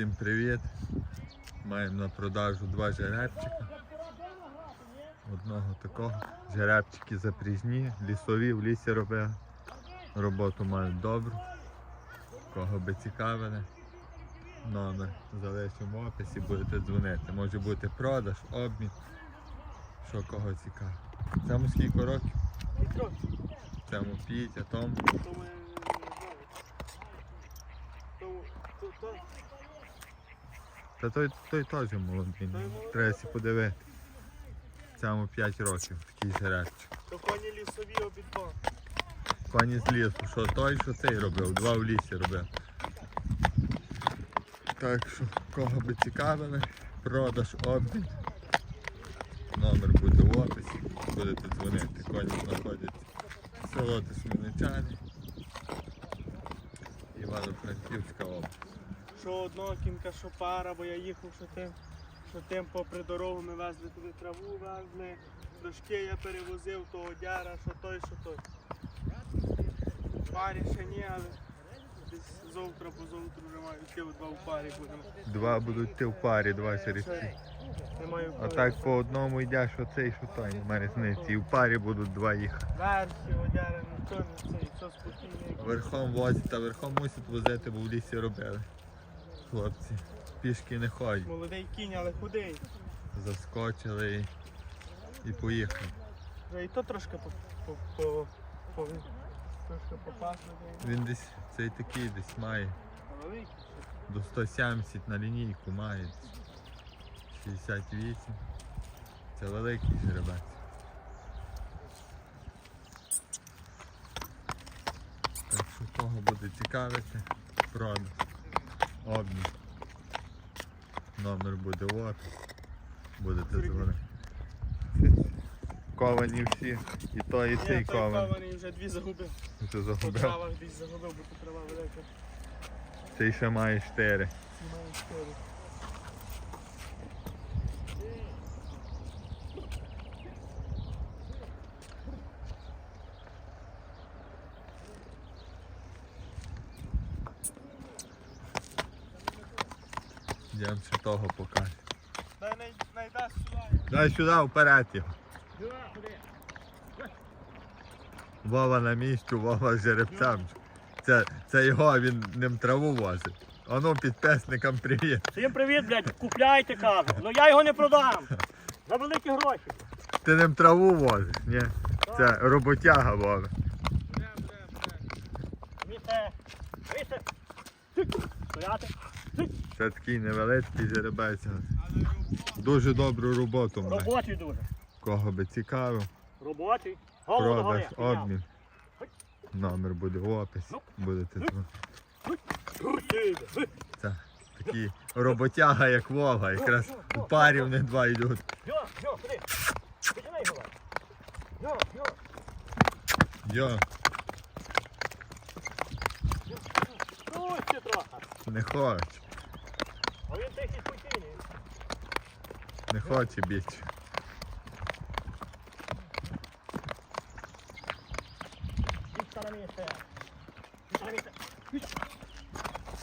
Всім привіт! Маємо на продажу два жеребчика. Одного такого. Жеребчики запріжні, лісові в лісі робили. Роботу мають добру. Кого би цікавили. Номер залишимо в описі, будете дзвонити. Може бути продаж, обмін. Що кого цікаво. Цьому скільки років? Цьому 5, а тому Тому я не знаю. Тому то, то, Та той, той теж молодий. Молодий. Треба сі подивити. Цьому 5 років, такий жеребчик. то коні лісові обидва. Коні з лісу, що той, що цей робив, два в лісі робив. Так що, кого би цікавили, продаж обмін. Номер буде в описі, будете дзвонити. Коні знаходяться село Тисменичани, Івано-Франківська область. Що одного кінка, що пара, бо я їхав, що тим, що тим попри дорогу ми везли туди траву, везли. Дошки я перевозив, то одяра, що той, що той. Парі ще ні, але десь завтра, позавтра вже маю йти два в парі будемо. Два будуть йти в парі, два жеребці. Ще Не А так по одному йдеш оцей, що той, немає різниці. І в парі будуть два їхати. Версі, одяра, ніхто не цей, все спокійно. Верхом возять, та верхом мусять возити, бо в лісі робили. Хлопці. Пішки не ходять. Молодий кінь, але худий. Заскочили і, поїхали. І то трошки по, по, по, по, трошки попасно. Він десь цей такий десь має. Великий. До 170 на лінійку має. 68. Це великий жеребець. Так що кого буде цікавити, продаж, обмін. Номер буде описі. Будете дзвонити. Ковані всі. І той, і цей той кований вже дві загубив. Ти По загубив. травах десь загубив, бо тут трава велика. Ти ще має 4. маєш чотири. Йдемо ще того покажу. Дай най- найдасть сюди. Дай сюди вперед його. Вова на місці, Вова з жеребцем. Це, це його, він ним траву возить. Ану підписникам привіт. Всім привіт, блядь, купляйте кажу. Ну я його не продам. За великі гроші. Ти ним траву возиш, ні? Це роботяга Вова. Місце. Місце. Стояти. Це такий невеличкий жеребець. Дуже добру роботу має. Робочий дуже. Кого би цікавив, Робочий. Голову продаж, обмін. Номер буде в описі. Будете дзвонити. Це такий роботяга, як Вова. Якраз у парі вони два йдуть. Йо, йо, ходи. Починай його. Йо, йо. Йо, Пусти трохи. не хоче. А він тихий спокійний. Не хоче більше. Вічка на місце. Вічка на місце.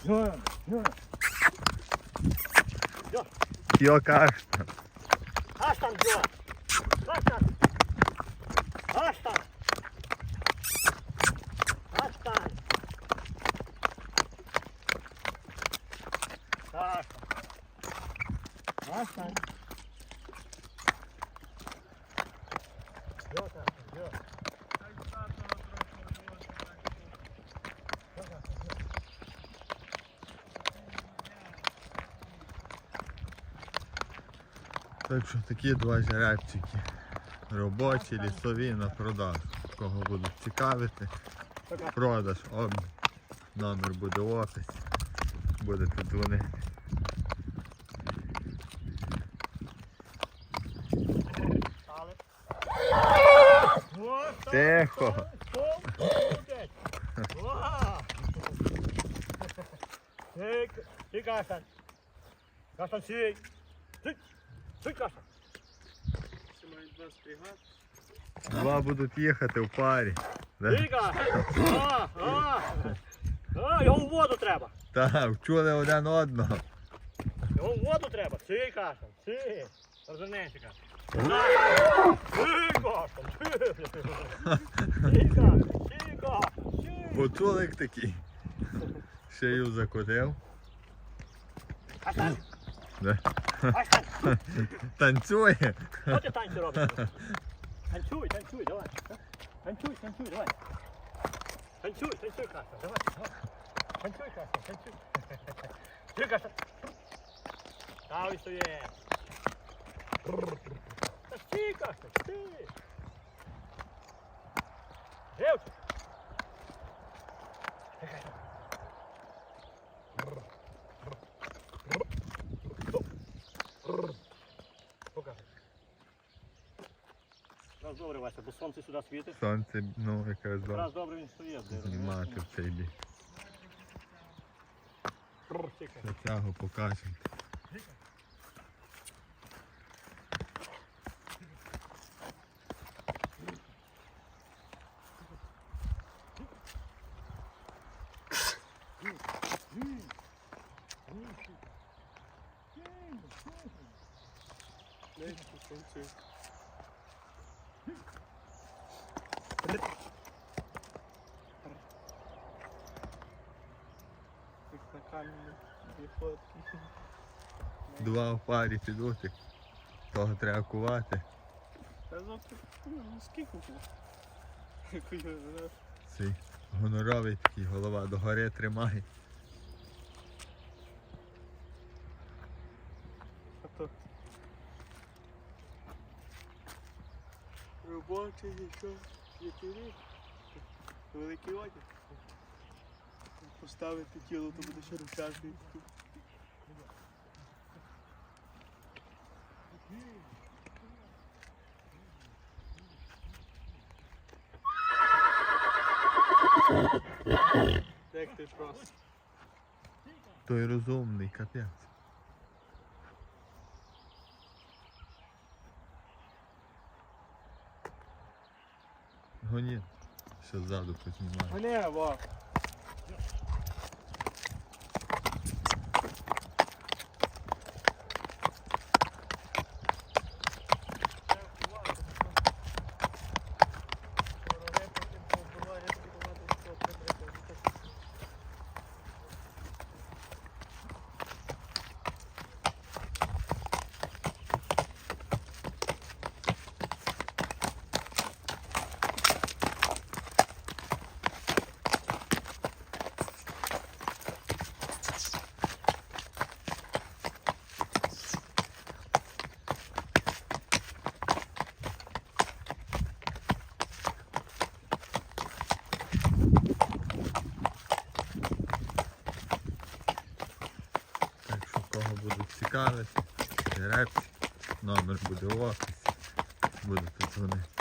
Йо, йо. Йо. Йо каш. Аж там, йо. Аж там. Аж там. Аж там. Аж там. Аж там. Йо там, йо. Так що такі два жеребчики. Робочі, лісові на продаж. Кого будуть цікавити. Продаж, обмін. Номер буде в описі. Будете дзвонити. Стали. О, так, Тихо. так, два. Будуть їхати в парі. Сик, А, а. А, його в воду треба. Так, вчули один одного. О, воду треба. Сій, Каштан, сій, Каштан, сій. Поцулик такий. Шею закотив. Да. Каштан. Танцює. Що ти танці робиш? Танцюй, танцюй, давай. Танцюй, танцюй, давай. Танцюй, танцюй, Каштан, давай. Танцюй, Каштан, танцюй. Сій, Каштан. Став і стоє. Та стій, Каштан, стій. Живчик. Добре, Вася, бо сонце сюди світить. Сонце, ну, якраз Раз добре. добре він стоїть. Знімати в цей бік. Затягу покажемо. Не, танцюй. Як на камені дві фотки. Два в парі підуть. Того треба кувати. Та завтра, ну, скільки знаю. Цей гоноровий такий голова догори тримає. А то робочий нічого, який великий одяг. Поставити тіло, то буде ще ручашний. Як ти просто? Той розумний, капець. Гоні. Що ззаду познімає. Гони, во. Так що кого будуть цікавити, репці, номер буде в описі. Будете дзвонити.